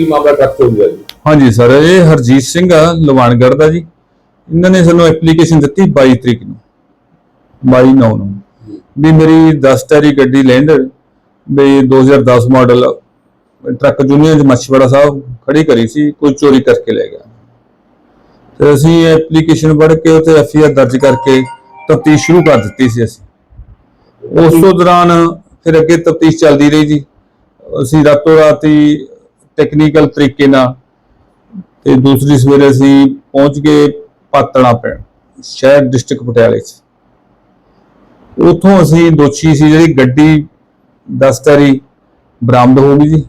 ਕੀ ਮਾਮਲਾ ਟਰੱਕ ਹੋ ਜੀ? ਹਾਂਜੀ ਸਰ, ਇਹ ਹਰਜੀਤ ਸਿੰਘ ਆ, ਲਵਾਨਗੜ੍ਹ ਦਾ ਜੀ। ਇਹਨਾਂ ਨੇ ਸਾਨੂੰ ਐਪਲੀਕੇਸ਼ਨ ਦਿੱਤੀ 22 ਤਰੀਕ ਨੂੰ 22 ਨੌ ਨੂੰ। ਵੀ ਮੇਰੀ 10 ਟੈਰੀ ਗੱਡੀ ਲੈਂਡਰ ਵੀ 2010 ਮਾਡਲ, ਟਰੱਕ ਜੂਨੀਅਰ ਚ ਮੱਛਵਾੜਾ ਸਾਹਿਬ ਖੜੀ ਕਰੀ ਸੀ, ਕੋਈ ਚੋਰੀ ਕਰਕੇ ਲੈ ਗਿਆ। ਤੇ ਅਸੀਂ ਐਪਲੀਕੇਸ਼ਨ ਪੜ੍ਹ ਕੇ ਉੱਥੇ ਐਫਆਈਆਰ ਦਰਜ ਕਰਕੇ ਤਫਤੀਸ਼ ਸ਼ੁਰੂ ਕਰ ਦਿੱਤੀ ਸੀ ਅਸੀਂ। ਉਸ ਤੋਂ ਦੌਰਾਨ ਫਿਰ ਅੱਗੇ ਤਫਤੀਸ਼ ਚੱਲਦੀ ਰਹੀ ਜੀ। ਅਸੀਂ ਰਾਤੋਂ ਰਾਤ ਹੀ ਟੈਕਨੀਕਲ ਤਰੀਕੇ ਨਾਲ ਤੇ ਦੂਸਰੀ ਸਵੇਰੇ ਅਸੀਂ ਪਹੁੰਚ ਗਏ ਪਾਤਣਾ ਪਿੰਡ ਸ਼ਹਿਰ ਡਿਸਟ੍ਰਿਕਟ ਪਟਿਆਲੇ 'ਚ। ਉਥੋਂ ਅਸੀਂ ਦੋਸ਼ੀ ਸੀ ਜਿਹੜੀ ਗੱਡੀ ਦਸਤਾਰੀ ਬਰਾਮਦ ਹੋ ਗਈ ਜੀ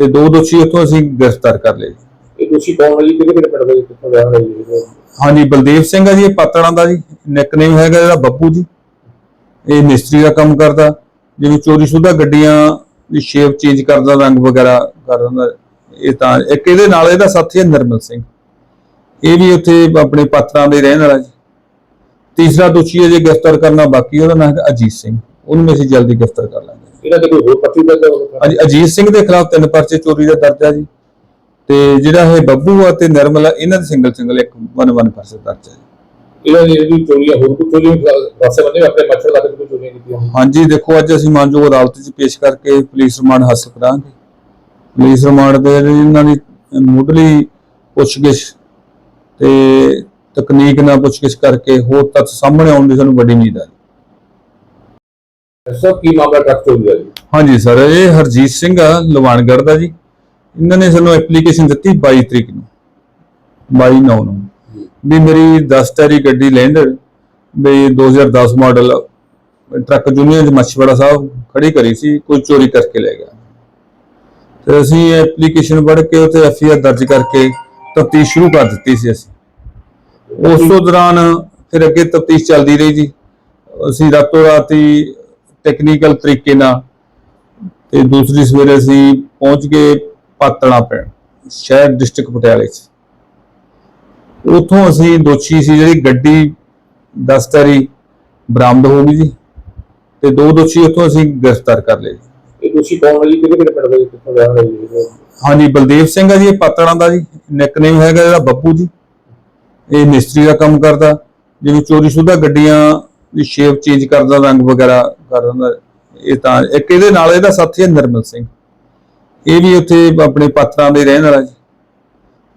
ਤੇ ਦੋ ਦੋਸ਼ੀ ਉਥੋਂ ਅਸੀਂ ਗ੍ਰਿਫਤਾਰ ਕਰ ਲਏ ਜੀ। ਇਹ ਦੋਸ਼ੀ ਕੌਣ ਹੈ ਜੀ? ਕਿਹਦੇ ਕਿਹੜੇ ਪਿੰਡ ਦਾ ਕਿੱਥੋਂ ਜੀ? ਹਾਂਜੀ ਬਲਦੇਵ ਸਿੰਘ ਆ ਜੀ ਇਹ ਪਾਤੜਾਂ ਦਾ ਜੀ ਨਿਕਨੇਮ ਹੈਗਾ ਇਹਦਾ ਬੱਬੂ ਜੀ। ਇਹ ਮਿਸਤਰੀ ਦਾ ਕੰਮ ਕਰਦਾ ਜਿਵੇਂ ਚੋਰੀ ਸ਼ੁਦਾ ਗੱਡੀਆਂ ਦੀ ਸ਼ੇਪ ਚੇਂਜ ਕਰਦਾ ਰੰਗ ਵਗੈਰਾ ਕਰ ਦਿੰਦਾ ਇਹ ਤਾਂ ਇੱਕ ਇਹਦੇ ਨਾਲ ਇਹਦਾ ਸਾਥੀ ਹੈ ਨਿਰਮਲ ਸਿੰਘ। ਇਹ ਵੀ ਉੱਥੇ ਆਪਣੇ ਪਾਤੜਾਂ ਦੇ ਰਹਿਣ ਵਾਲਾ ਜੀ। ਤੀਸਰਾ ਦੋਸ਼ੀ ਹੈ ਜੇ ਗ੍ਰਿਫਤਾਰ ਕਰਨਾ ਬਾਕੀ ਉਹਦਾ ਨਾਮ ਹੈ ਅਜੀਤ ਸਿੰਘ। ਉਹਨੂੰ ਵੀ ਅਸੀਂ ਜਲਦੀ ਗ੍ਰਿਫਤਾਰ ਕਰ ਲਾਂਗੇ। ਇਹਨਾਂ ਦੇ ਕੋਈ ਹੋਰ ਪੱਤੀ ਦਾ ਜਾਂ ਅਜ- ਅਜੀਤ ਸਿੰਘ ਦੇ ਖਿਲਾਫ ਤਿੰਨ ਪਰਚੇ ਚੋਰੀ ਦਾ ਦਰਜ ਆ ਜੀ। ਤੇ ਜਿਹੜਾ ਇਹ ਬੱਬੂ ਆ ਤੇ ਨਿਰਮਲ ਆ ਇਹਨਾਂ ਦੇ ਸਿੰਗਲ ਸਿੰਗਲ ਇੱਕ ਵਨ ਵਨ ਪਰਚੇ ਦਰਜ ਜੀ। ਇਹਨਾਂ ਦੀ ਜਿਹੜੀ ਚੋਰੀਆਂ ਹੋਰ ਕੋਈ ਚੋਰੀਆਂ ਪਾਸੇ ਬੰਦੇ ਆਪਣੇ ਮੱਛਰ ਲਾ ਕੇ ਕੋਈ ਚੋਰੀਆਂ ਕੀਤੀਆਂ ਹਾਂਜੀ ਦੇਖੋ ਅੱਜ ਅਸੀਂ ਮਾਨਯੋਗ ਅਦਾਲਤ 'ਚ ਪੇਸ਼ ਕਰਕੇ ਪੁਲਿਸ ਰਿਮਾਂਡ ਹਾਸਲ ਕਰਾਂਗੇ। ਪੁਲਿਸ ਰਿਮਾਂਡ ਦੇ ਇਹਨਾਂ ਦੀ ਮੁੱਢਲੀ ਪੁੱਛਗਿੱਛ ਤੇ ਤਕਨੀਕ ਨਾਲ ਪੁੱਛਗਿੱਛ ਕਰਕੇ ਹੋਰ ਤੱਥ ਸਾਹਮਣੇ ਆਉਣ ਦੀ ਸਾਨੂੰ ਵੱਡੀ ਉਮੀਦ ਹੈ ਸਭ ਕੀ ਮਾਮਲਾ ਟਰੱਕ ਹੋ ਗਿਆ ਜੀ? ਹਾਂਜੀ ਸਰ ਇਹ ਹਰਜੀਤ ਸਿੰਘ ਆ ਲਵਾਨਗੜ੍ਹ ਦਾ ਜੀ। ਇਹਨਾਂ ਨੇ ਸਾਨੂੰ ਐਪਲੀਕੇਸ਼ਨ ਦਿੱਤੀ 22 ਤਰੀਕ ਨੂੰ 22 ਨੌ ਨੂੰ ਵੀ ਮੇਰੀ 10 ਟੈਰੀ ਗੱਡੀ ਲੈਂਡਰ ਵੀ 2010 ਮਾਡਲ, ਟਰੱਕ ਜੂਨੀਅਰ ਚ ਮੱਛਵਾੜਾ ਸਾਹਿਬ ਖੜੀ ਕਰੀ ਸੀ, ਕੋਈ ਚੋਰੀ ਕਰਕੇ ਲੈ ਗਿਆ। ਤੇ ਅਸੀਂ ਐਪਲੀਕੇਸ਼ਨ ਪੜ੍ਹ ਕੇ ਉੱਥੇ ਐਫਆਈਆਰ ਦਰਜ ਕਰਕੇ ਤਫਤੀਸ਼ ਸ਼ੁਰੂ ਕਰ ਦਿੱਤੀ ਸੀ ਅਸੀਂ। ਉਸ ਤੋਂ ਦੌਰਾਨ ਫਿਰ ਅੱਗੇ ਤਫਤੀਸ਼ ਚੱਲਦੀ ਰਹੀ ਜੀ। ਅਸੀਂ ਰਾਤੋਂ ਰਾਤ ਹੀ ਟੈਕਨੀਕਲ ਤਰੀਕੇ ਨਾਲ ਤੇ ਦੂਸਰੀ ਸਵੇਰੇ ਅਸੀਂ ਪਹੁੰਚ ਗਏ ਪਾਤਣਾ ਪਿੰਡ ਸ਼ਹਿਰ ਡਿਸਟ੍ਰਿਕਟ ਪਟਿਆਲੇ 'ਚ। ਉਥੋਂ ਅਸੀਂ ਦੋਸ਼ੀ ਸੀ ਜਿਹੜੀ ਗੱਡੀ ਦਸਤਾਰੀ ਬਰਾਮਦ ਹੋ ਗਈ ਜੀ। ਤੇ ਦੋ ਦੋਸ਼ੀ ਉਥੋਂ ਅਸੀਂ ਗ੍ਰਿਫਤਾਰ ਕਰ ਲਏ ਜੀ। ਇਹ ਦੋਸ਼ੀ ਕੌਣ ਹੈ ਜੀ? ਕਿਹਦੇ ਕਿਹੜੇ ਪਿੰਡ ਦਾ ਜੀ ਕਿੱਥੋਂ ਦਾ ਹੈ ਜੀ? ਹਾਂਜੀ ਬਲਦੇਵ ਸਿੰਘ ਆ ਜੀ ਇਹ ਪਾਤੜਾਂ ਦਾ ਜੀ। ਨਿਕਨੇਮ ਹੈਗਾ ਇਹਦਾ ਬੱਬੂ ਜੀ। ਇਹ ਮਿਸਤਰੀ ਦਾ ਕੰਮ ਕਰਦਾ ਜਿਵੇਂ ਚੋਰੀ ਸ਼ੁਦਾ ਗੱਡੀਆਂ ਦੀ ਸ਼ੇਪ ਚੇਂਜ ਕਰਦਾ ਰੰਗ ਵਗੈਰਾ ਕਰ ਦਿੰਦਾ। ਇਹ ਤਾਂ ਇੱਕ ਇਹਦੇ ਨਾਲ ਇਹਦਾ ਸਾਥੀ ਹੈ ਨਿਰਮਲ ਸਿੰਘ। ਇਹ ਵੀ ਉੱਥੇ ਆਪਣੇ ਪਾਤੜਾਂ ਦੇ ਰਹਿਣ ਵਾਲਾ ਜੀ।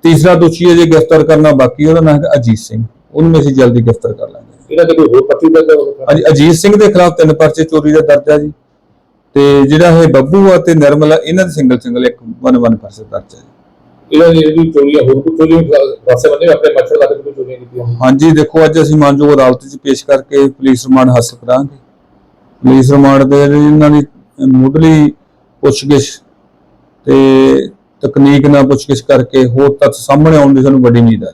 ਤੀਸਰਾ ਦੋਸ਼ੀ ਹੈ ਜੇ ਗ੍ਰਿਫਤਾਰ ਕਰਨਾ ਬਾਕੀ ਉਹਦਾ ਨਾਮ ਹੈ ਅਜੀਤ ਸਿੰਘ। ਉਹਨੂੰ ਅਸੀਂ ਜਲਦੀ ਗ੍ਰਿਫਤਾਰ ਕਰ ਲਾਂਗੇ। ਇਹਨਾਂ ਕੋਈ ਹੋਰ ਪੱਤੀ ਦਾ ਜਾਂ ਹਾਂਜੀ ਅਜੀਤ ਸਿੰਘ ਦੇ ਖਿਲਾਫ ਤਿੰਨ ਪਰਚੇ ਚੋਰੀ ਦਾ ਦਰਜ ਆ ਜੀ। ਤੇ ਜਿਹੜਾ ਇਹ ਬੱਬੂ ਆ ਤੇ ਨਿਰਮਲ ਆ ਇਹਨਾਂ ਦੇ ਸਿੰਗਲ ਸਿੰਗਲ ਇੱਕ ਵਨ ਵਨ ਪਰਚੇ ਦਰਜ ਜੀ। ਇਹਨਾਂ ਦੀ ਜਿਹੜੀ ਚੋਰੀਆਂ ਹੋਰ ਕੋਈ ਚੋਰੀਆਂ ਪਾਸੇ ਬੰਦੇ ਆਪਣੇ ਮੱਛਰ ਲਾ ਕੇ ਕੋਈ ਚੋਰੀਆਂ ਕੀਤੀਆਂ ਹਾਂਜੀ ਦੇਖੋ ਅੱਜ ਅਸੀਂ ਮਾਨਯੋਗ ਅਦਾਲਤ 'ਚ ਪੇਸ਼ ਕਰਕੇ ਪੁਲਿਸ ਰਿਮਾਂਡ ਹਾਸਲ ਕਰਾਂਗੇ। ਪੁਲਿਸ ਰਿਮਾਂਡ ਦੇ ਇਹਨਾਂ ਦੀ ਮੁੱਢਲੀ ਪੁੱਛਗਿੱਛ ਤੇ ਤਕਨੀਕ ਨਾਲ ਪੁੱਛਗਿੱਛ ਕਰਕੇ ਹੋਰ ਤੱਥ ਸਾਹਮਣੇ ਆਉਣ ਦੀ ਸਾਨੂੰ ਵੱਡੀ ਉਮੀਦ ਹੈ